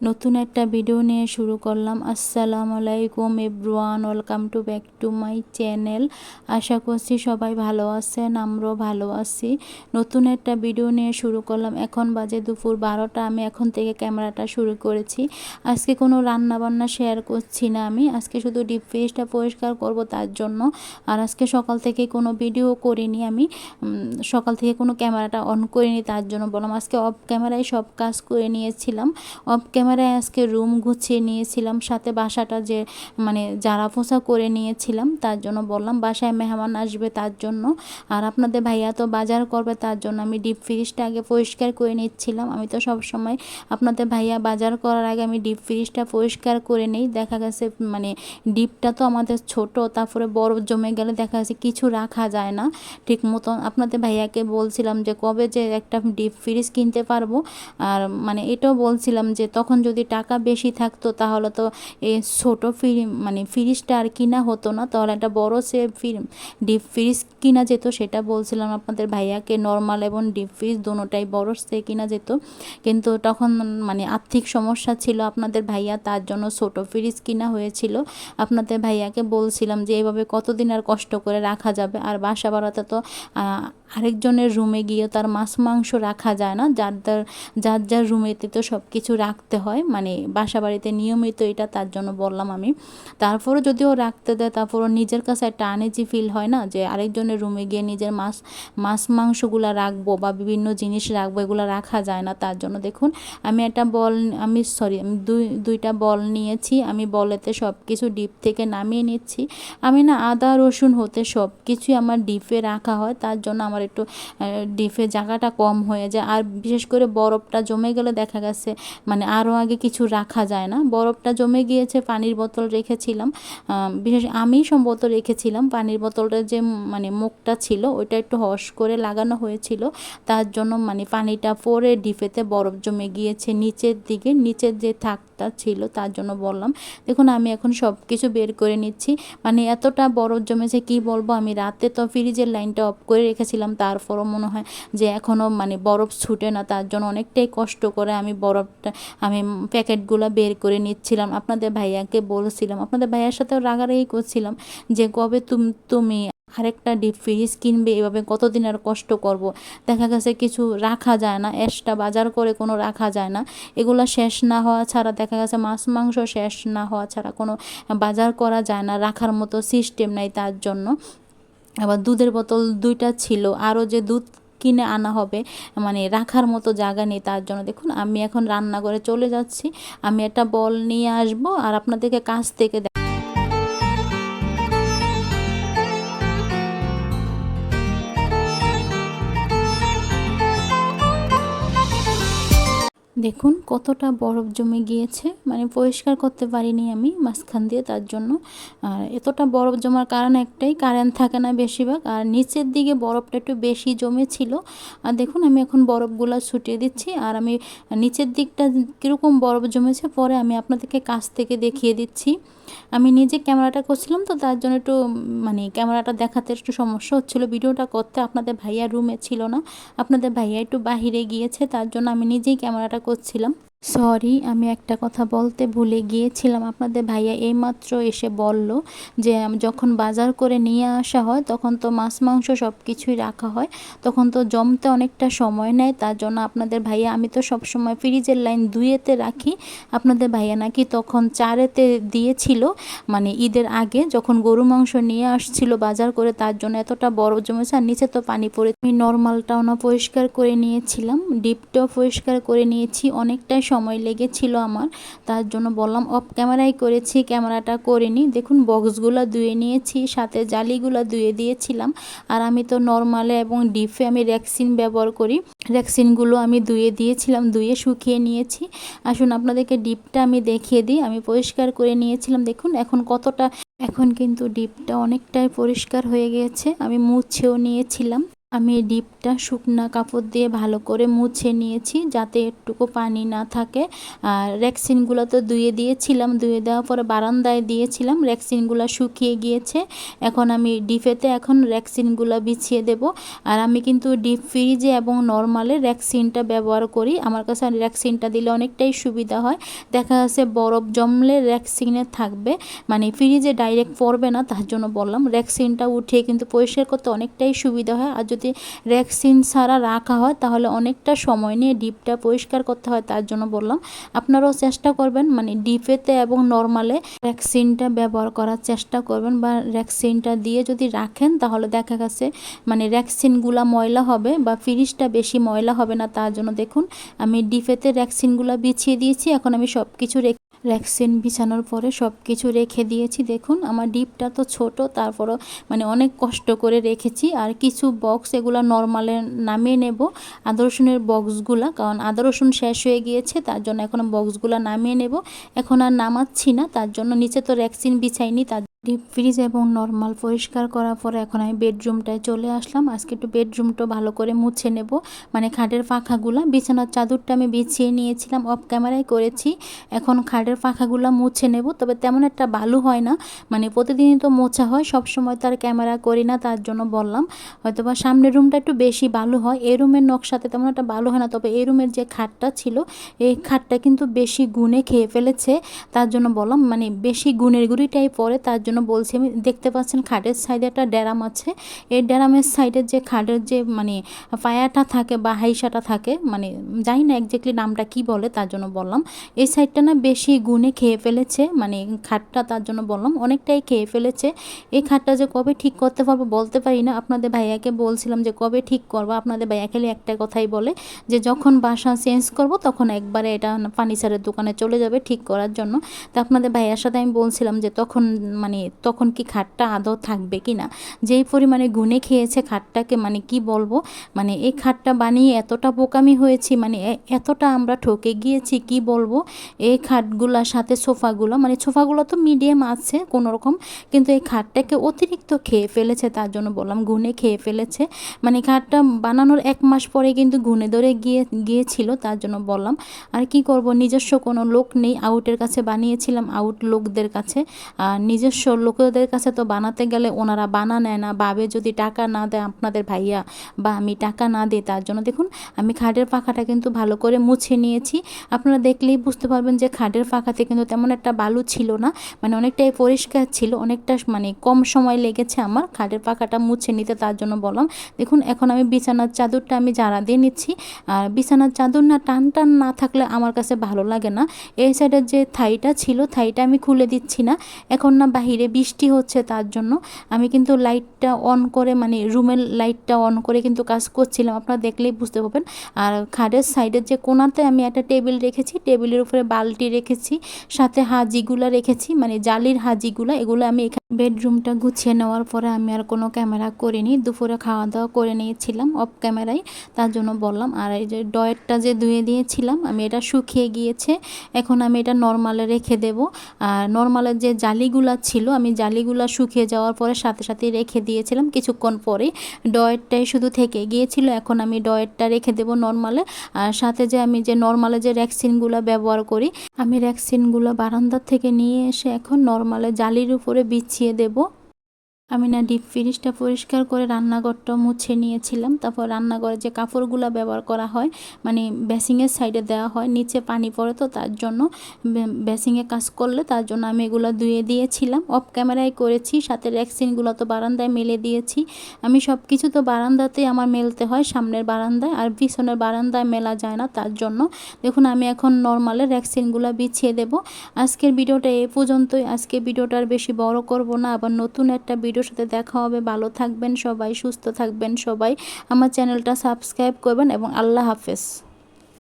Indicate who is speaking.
Speaker 1: নতুন একটা ভিডিও নিয়ে শুরু করলাম। আসসালামু আলাইকুম everyone welcome to back to my channel আশা করছি সবাই ভালো আছেন, আমরাও ভালো আছি। নতুন একটা ভিডিও নিয়ে শুরু করলাম। এখন বাজে দুপুর বারোটা, আমি এখন থেকে ক্যামেরাটা শুরু করেছি। আজকে কোনো রান্না বান্না শেয়ার করছি না আমি। আজকে শুধু ডিপ ফ্রিজটা পরিষ্কার করব তার জন্য। আর আজকে সকাল থেকে কোনো ভিডিও করিনি আমি। সকাল থেকে কোনো ক্যামেরাটা অন করিনি তার জন্য বললাম। আজকে অফ ক্যামেরায় সব কাজ করে নিয়েছিলাম। অফ ক্যামেরায় আজকে রুম গুছিয়ে নিয়েছিলাম, সাথে বাসাটা যে মানে জারা পোছা করে নিয়েছিলাম, তার জন্য বললাম, বাসায় মেহমান আসবে তার জন্য। আর আপনাদের ভাইয়া তো বাজার করবে তার জন্য আমি ডিপ ফ্রিজটা আগে পরিষ্কার করে নিচ্ছিলাম। আমি তো সব সময় আপনাদের ভাইয়া বাজার করার আগে আমি ডিপ ফ্রিজটা পরিষ্কার করে নেই। দেখা গেছে মানে ডিপটা তো আমাদের ছোট, তারপরে বরফ জমে গেলে দেখা গেছে কিছু রাখা যায় না। ঠিক মতন আপনাদের ভাইয়াকে বলছিলাম যে, কবে যে একটা ডিপ ফ্রিজ কিনতে পারব? আর মানে এটাও বলছিলাম যে, তখন তখন যদি টাকা বেশি থাকতো তাহলে তো এই ছোটো ফ্রি মানে ফ্রিজটা আর কিনা হতো না। তাহলে একটা বড় সে ডিপ ফ্রিজ কিনা যেত সেটা বলছিলাম আপনাদের ভাইয়াকে। নর্মাল এবং ডিপ ফ্রিজ দুটোটাই বড় সে কিনা যেত। কিন্তু তখন মানে আর্থিক সমস্যা ছিল আপনাদের ভাইয়া, তার জন্য ছোটো ফ্রিজ কিনা হয়েছিল। আপনাদের ভাইয়াকে বলছিলাম যে এইভাবে কতদিন আর কষ্ট করে রাখা যাবে? আর বাসা বাড়াতে তো আরেকজনের রুমে গিয়ে তার মাছ মাংস রাখা যায় না। যার যার যার যার রুমেতে তো সব কিছু রাখতে হয় মানে বাসা বাড়িতে নিয়মিত এটা তার জন্য বললাম আমি। তারপরও যদিও রাখতে দেয় তারপরও নিজের কাছে একটা আনেজি ফিল হয় না, যে আরেকজনের রুমে গিয়ে নিজের মাছ মাছ মাংসগুলো রাখব বা বিভিন্ন জিনিস রাখব, এগুলো রাখা যায় না তার জন্য। দেখুন, আমি একটা বল, আমি সরি আমি দুই, দুইটা বল নিয়েছি, আমি বলেতে সব কিছু ডিপ থেকে নামিয়ে নিচ্ছি। আমি না আদা, রসুন হতে সব কিছুই আমার ডিপে রাখা হয়, তার জন্য আমার একটু ডিপে জায়গাটা কম হয়ে যায়। আর বিশেষ করে বরফটা জমে গেলে দেখা গেছে মানে আরও আগে কিছু রাখা যায় না। বরফটা জমে গিয়েছে, পানির বোতল রেখেছিলাম। বিশেষ আমি সম্ভবত রেখেছিলাম পানির বোতলটা যে মানে মুখটা ছিল, ওইটা একটু হস করে লাগানো হয়েছিল। তার জন্য মানে পানিটা পরে ডিপেতে বরফ জমে গিয়েছে নিচের দিকে। নিচের যে থাকটা ছিল, তার জন্য বললাম, দেখুন, আমি এখন সব কিছু বের করে নিচ্ছি। মানে এতটা বরফ জমেছে, কি বলব? আমি রাতে তো ফ্রিজের লাইনটা অফ করে রেখেছিলাম। তারপরও মনে হয় যে এখনও মানে বরফ ছুটে না, তার জন্য অনেকটাই কষ্ট করে আমি বরফটা, আমি প্যাকেটগুলো বের করে নিচ্ছিলাম। আপনাদের ভাইয়াকে বলছিলাম, আপনাদের ভাইয়ার সাথেও রাগারাগি করছিলাম যে কবে তুমি আরেকটা ডিপ ফ্রিজ কিনবে, এভাবে কতদিন আর কষ্ট করব। দেখা গেছে কিছু রাখা যায় না এসটা বাজার করে কোনো রাখা যায় না। এগুলো শেষ না হওয়া ছাড়া, দেখা গেছে মাছ, মাংস শেষ না হওয়া ছাড়া কোনো বাজার করা যায় না, রাখার মতো সিস্টেম নাই তার জন্য। আবার দুধের বোতল দুইটা ছিল। আরও যে দুধ কিনে আনা হবে মানে রাখার মতো জায়গা নেই তার জন্য। দেখুন, আমি এখন রান্নাঘরে চলে যাচ্ছি। আমি একটা বল নিয়ে আসব আর আপনাদেরকে কাছ থেকে দেখুন, কতটা বরফ জমে গিয়েছে। মানে পরিষ্কার করতে পারিনি আমি মাঝখান দিয়ে তার জন্য। আর এতটা বরফ জমার কারণ একটাই কারেন্ট থাকে না বেশিরভাগ। আর নিচের দিকে বরফটা একটু বেশি জমেছিল। আর দেখুন, আমি এখন বরফগুলো ছুটিয়ে দিচ্ছি। আর আমি নিচের দিকটা কীরকম বরফ জমেছে, পরে আমি আপনাদেরকে কাছ থেকে দেখিয়ে দিচ্ছি। আমি নিজে ক্যামেরাটা করছিলাম তো তার জন্য একটু মানে ক্যামেরাটা দেখাতে একটু সমস্যা হচ্ছিল। ভিডিওটা করতে আপনাদের ভাইয়া রুমে ছিল না। আপনাদের ভাইয়া একটু বাহিরে গিয়েছে, তার জন্য আমি নিজেই ক্যামেরাটা করছিলাম। সরি, আমি একটা কথা বলতে ভুলে গিয়েছিলাম। আপনাদের ভাইয়া এইমাত্র এসে বলল যে যখন বাজার করে নিয়ে আসা হয়, তখন তো মাছ, মাংস সব কিছুই রাখা হয়। তখন তো জমতে অনেকটা সময় নেয়, তার জন্য আপনাদের ভাইয়া, আমি তো সব সময় ফ্রিজের লাইন দুইয়েতে রাখি। আপনাদের ভাইয়া নাকি তখন চারেতে দিয়েছিল মানে ঈদের আগে যখন গরু, মাংস নিয়ে আসছিল বাজার করে, তার জন্য এতটা বড় জমেছে, আর নিচে তো পানি পড়ে আমি নর্মালটাও না পরিষ্কার করে নিয়েছিলাম, ডিপটাও পরিষ্কার করে নিয়েছি, অনেকটাই সময় লেগেছিল আমার, তার জন্য বললাম, অফ ক্যামেরাই করেছি, ক্যামেরাটা করিনি। দেখুন, বক্সগুলো ধুয়ে নিয়েছি, সাথে জালিগুলো ধুয়ে দিয়েছিলাম। আর আমি তো নর্মালে এবং ডিপে আমি র্যাক্সিন ব্যবহার করি। র্যাক্সিনগুলো আমি ধুয়ে দিয়েছিলাম, ধুয়ে শুকিয়ে নিয়েছি। আসুন, আপনাদেরকে ডিপটা আমি দেখিয়ে দিই। আমি পরিষ্কার করে নিয়েছিলাম। দেখুন, এখন কতটা, এখন কিন্তু ডিপটা অনেকটাই পরিষ্কার হয়ে গিয়েছে। আমি মুছেও নিয়েছিলাম। আমি ডিপটা শুকনা কাপড় দিয়ে ভালো করে মুছে নিয়েছি যাতে একটুকু পানি না থাকে। আর র্যাক্সিনগুলো তো ধুয়ে দিয়েছিলাম, ধুয়ে দেওয়ার পরে বারান্দায় দিয়েছিলাম র্যাক্সিনগুলো শুকিয়ে গিয়েছে। এখন আমি ডিপেতে এখন র্যাক্সিনগুলো বিছিয়ে দেব। আর আমি কিন্তু ডিপ ফ্রিজে এবং নর্মালে র্যাক্সিনটা ব্যবহার করি। আমার কাছে র্যাক্সিনটা দিলে অনেকটাই সুবিধা হয়। দেখা যাচ্ছে বরফ জমলে র্যাক্সিনে থাকবে মানে ফ্রিজে ডাইরেক্ট পড়বে না, তার জন্য বললাম। র্যাক্সিনটা উঠিয়ে কিন্তু পরিষ্কার করতে অনেকটাই সুবিধা হয়। আর যদি র্যাক্সিন ছাড়া রাখা হয়, তাহলে অনেকটা সময় নিয়ে ডিপটা পরিষ্কার করতে হয়, তার জন্য বললাম। আপনারাও চেষ্টা করবেন মানে ডিপেতে এবং নর্মালে র্যাক্সিনটা ব্যবহার করার চেষ্টা করবেন বা র্যাক্সিনটা দিয়ে যদি রাখেন, তাহলে দেখা গেছে মানে র্যাক্সিনগুলা ময়লা হবে বা ফ্রিজটা বেশি ময়লা হবে না, তার জন্য দেখুন, আমি ডিপেতে র্যাক্সিনগুলো বিছিয়ে দিয়েছি, এখন আমি সব কিছু ভ্যাকসিন বিছানোর পরে সব কিছু রেখে দিয়েছি। দেখুন, আমার ডিপটা তো ছোট, তারপরও মানে অনেক কষ্ট করে রেখেছি। আর কিছু বক্স এগুলো নর্মালে নামিয়ে নেব আদর্শনের বক্সগুলো কারণ আদর্শন শেষ হয়ে গিয়েছে, তার জন্য এখন বক্সগুলো নামিয়ে নেব। এখন আর নামাচ্ছি না, তার জন্য নিচে তো ভ্যাকসিন বিছাইনি, তার ডিপ ফ্রিজ এবং নর্মাল পরিষ্কার করার পরে এখন আমি বেডরুমটায় চলে আসলাম। আজকে একটু বেডরুমটা ভালো করে মুছে নেব। মানে খাটের পাখাগুলো বিছানার চাদরটা আমি বিছিয়ে নিয়েছিলাম অফ ক্যামেরায় করেছি। এখন খাটের পাখাগুলো মুছে নেব, তবে তেমন একটা ভালো হয় না। মানে প্রতিদিনই তো মোছা হয় সব সময় তার ক্যামেরা করি না, তার জন্য বললাম। হয়তো বা সামনের রুমটা একটু বেশি ভালো হয়, এই রুমের নকশাতে তেমন একটা ভালো হয় না, তবে এই রুমের যে খাটটা ছিল, এই খাটটা কিন্তু বেশি গুণে খেয়ে ফেলেছে। তার জন্য বললাম মানে বেশি গুণের গুড়িটাই পরে, তার জন্য জন্য বলছি, আমি দেখতে পাচ্ছেন খাটের সাইডে একটা ড্যারাম আছে। এই ড্যারামের সাইডের যে খাটের যে মানে পায়াটা থাকে বা হাইসাটা থাকে মানে জানি না একজাক্টলি নামটা কি বলে, তার জন্য বললাম। এই সাইডটা না বেশি গুণে খেয়ে ফেলেছে মানে খাটটা তার জন্য বললাম, অনেকটাই খেয়ে ফেলেছে। এই খাটটা যে কবে ঠিক করতে পারব বলতে পারি না। আপনাদের ভাইয়াকে বলছিলাম যে কবে ঠিক করব, আপনাদের ভাইয়া খেলে একটা কথাই বলে যে যখন বাসা চেঞ্জ করব তখন একবারে এটা ফার্নিচারের দোকানে চলে যাবে ঠিক করার জন্য। তা আপনাদের ভাইয়ার সাথে আমি বলছিলাম যে তখন মানে তখন কি খাটটা আদৌ থাকবে কি না? যেই পরিমাণে গুনে খেয়েছে খাটটাকে মানে কি বলব? মানে এই খাটটা বানিয়ে এতটা বোকামি হয়েছি মানে এতটা আমরা ঠকে গিয়েছি, কি বলব? এই খাটগুলোর সাথে সোফাগুলো মানে সোফাগুলো তো মিডিয়াম আছে কোনো রকম কিন্তু এই খাটটাকে অতিরিক্ত খেয়ে ফেলেছে, তার জন্য বললাম গুনে খেয়ে ফেলেছে। মানে খাটটা বানানোর এক মাস পরে কিন্তু গুনে ধরে গিয়ে, গিয়েছিল, তার জন্য বললাম, আর কি করব? নিজস্ব কোনো লোক নেই, আউটের কাছে বানিয়েছিলাম, আউট লোকদের কাছে, আর নিজস্ব লোকেদের কাছে তো বানাতে গেলে ওনারা বানা নেয় না। বাবে যদি টাকা না দেয় আপনাদের ভাইয়া বা আমি টাকা না দিই, তার জন্য দেখুন, আমি খাটের পাখাটা কিন্তু ভালো করে মুছে নিয়েছি। আপনারা দেখলেই বুঝতে পারবেন যে খাটের পাখাতে কিন্তু তেমন একটা বালু ছিল না মানে অনেকটাই পরিষ্কার ছিল, অনেকটা মানে কম সময় লেগেছে আমার খাটের পাখাটা মুছে নিতে, তার জন্য বললাম। দেখুন, এখন আমি বিছানার চাদরটা আমি জারা দিয়ে নিচ্ছি। আর বিছানার চাদর না টান টান না থাকলে আমার কাছে ভালো লাগে না। এই সাইডের যে থাইটা ছিল, থাইটা আমি খুলে দিচ্ছি না। এখন না বাহিরে বৃষ্টি হচ্ছে তার জন্য। আমি কিন্তু লাইটটা অন করে মানে রুমের লাইটটা অন করে কিন্তু কাজ করছিলাম। আপনারা দেখলেই বুঝতে পারবেন। আর খাটের সাইডের যে কোনাতে আমি একটা টেবিল রেখেছি, টেবিলের উপরে বালতি রেখেছি, সাথে হাজিগুলা রেখেছি মানে জালির হাজিগুলা, এগুলো আমি এখানে বেডরুমটা গুছিয়ে নেওয়ার পরে আমি আর কোনো ক্যামেরা করিনি। দুপুরে খাওয়া দাওয়া করে নিয়েছিলাম অফ ক্যামেরায়, তার জন্য বললাম, আর এই যে ডয়েরটা যে ধুয়ে দিয়েছিলাম, আমি এটা শুকিয়ে গিয়েছে, এখন আমি এটা নর্মালে রেখে দেব। আর নর্মালের যে জালিগুলা ছিল, আমি জালিগুলা শুকিয়ে যাওয়ার পরে সাথে সাথে রেখে দিয়েছিলাম। কিছুক্ষণ পরে ডয়েরটাই শুধু থেকে গিয়েছিল, এখন আমি ডয়েরটা রেখে দেব নর্মালে। আর সাথে যে আমি যে নর্মালে যে র্যাক্সিনগুলো ব্যবহার করি, আমি র্যাক্সিনগুলো বারান্দার থেকে নিয়ে এসে এখন নর্মালে জালির উপরে বিছিয়ে দেবো। আমি না ডিপ ফ্রিজটা পরিষ্কার করে রান্নাঘরটা মুছে নিয়েছিলাম। তারপর রান্নাঘরে যে কাপড়গুলো ব্যবহার করা হয় মানে বেসিংয়ের সাইডে দেওয়া হয়, নিচে পানি পড়ে তো তার জন্য বেসিংয়ে কাজ করলে তার জন্য আমি এগুলো ধুয়ে দিয়েছিলাম। অফ ক্যামেরায় করেছি, সাথে র্যাক্সিনগুলো তো বারান্দায় মেলে দিয়েছি। আমি সব কিছু তো বারান্দাতেই আমার মেলতে হয়, সামনের বারান্দায়, আর পিছনের বারান্দায় মেলা যায় না তার জন্য। দেখুন, আমি এখন নর্মালে র্যাক্সিনগুলো বিছিয়ে দেব। আজকের ভিডিওটা এ পর্যন্তই। আজকে ভিডিওটা আর বেশি বড় করব না, আবার নতুন একটা ভিডিও ভিডিওর সাথে দেখা হবে। ভালো থাকবেন সবাই, সুস্থ থাকবেন সবাই। আমার চ্যানেলটা সাবস্ক্রাইব করবেন এবং আল্লাহ হাফেজ।